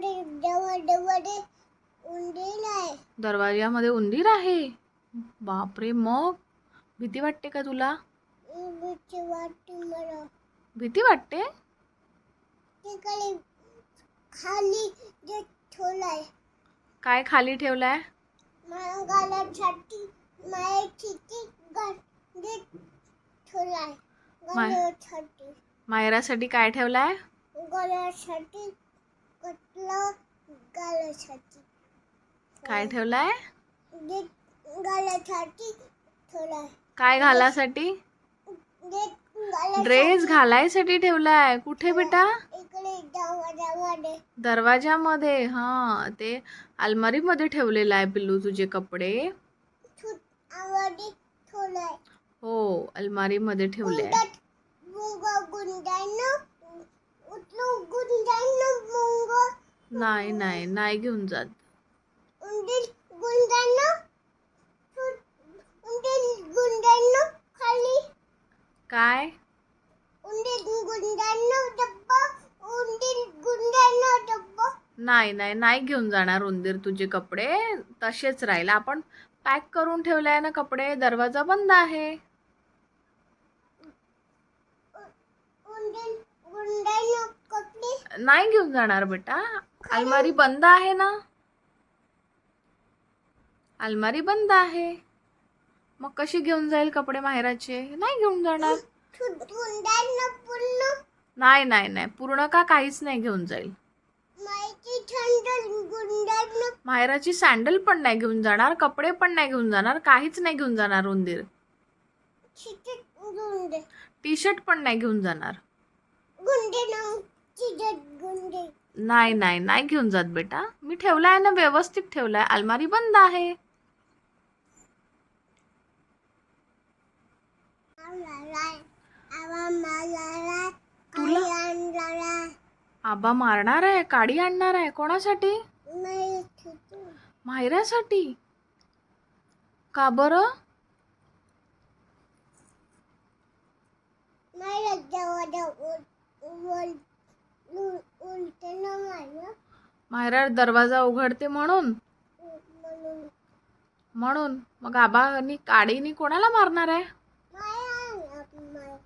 दरवाजामध्ये उंदीर आहे. दरवाजामध्ये उंदीर आहे. बापरे मग? भीती वाटते का तुला? भीती वाटते खाली ठेवलाय. काय खाली ठेवलाय? मायरासाठी काय ठेवलाय? कटलं काय ठेवलाय? काय घालासाठी ड्रेस घालायसाठी ठेवलाय. कुठे बेटा? इकडे दरवाजामध्ये. दरवाजामध्ये हा ते अलमारीमध्ये ठेवलेलं आहे पिल्लू तुझे कपडे. छूट आवडी ठेवलाय. हो अलमारीमध्ये ठेवले आहे गुंडानं नाही नाही नाही घेऊन जात. काय? नाही नाही नाही घेऊन जाणार उंदीर तुझे कपडे. तसेच राहील. आपण पॅक करून ठेवले आहे ना कपडे. दरवाजा बंद आहे उंदीर गुंडानं कपडे नाही घेऊन जाणार बेटा. अलमारी बंद आहे ना? अलमारी बंद आहे. मग कशी घेऊन जाईल कपडे माहेराचे? नाही घेऊन जाणार. नाही नाही नाही. पूर्ण का काहीच नाही घेऊन जाईल? माहेराची सँडल पण नाही घेऊन जाणार कपडे पण नाही घेऊन जाणार काहीच नाही घेऊन जाणार उंदीर. टी शर्ट पण नाही घेऊन जाणार. नाही नाही नाही घेऊन जात बेटा. मी ठेवला आहे ना व्यवस्थित ठेवलाय. अलमारी बंद आहे. तुला? आबा मारणार आहे काडी आणणार आहे. कोणासाठी? मायऱ्यासाठी. का बरं? मायरा दरवाजा उघडते म्हणून? म्हणून? मग आबानी काडीनी कोणाला मारणार आहे? माया माया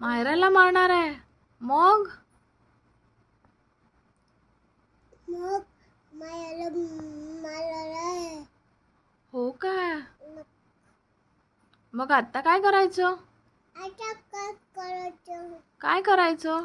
मायराला मारणार आहे. मग? हो काय मग आता काय करायचं? काय करायचं?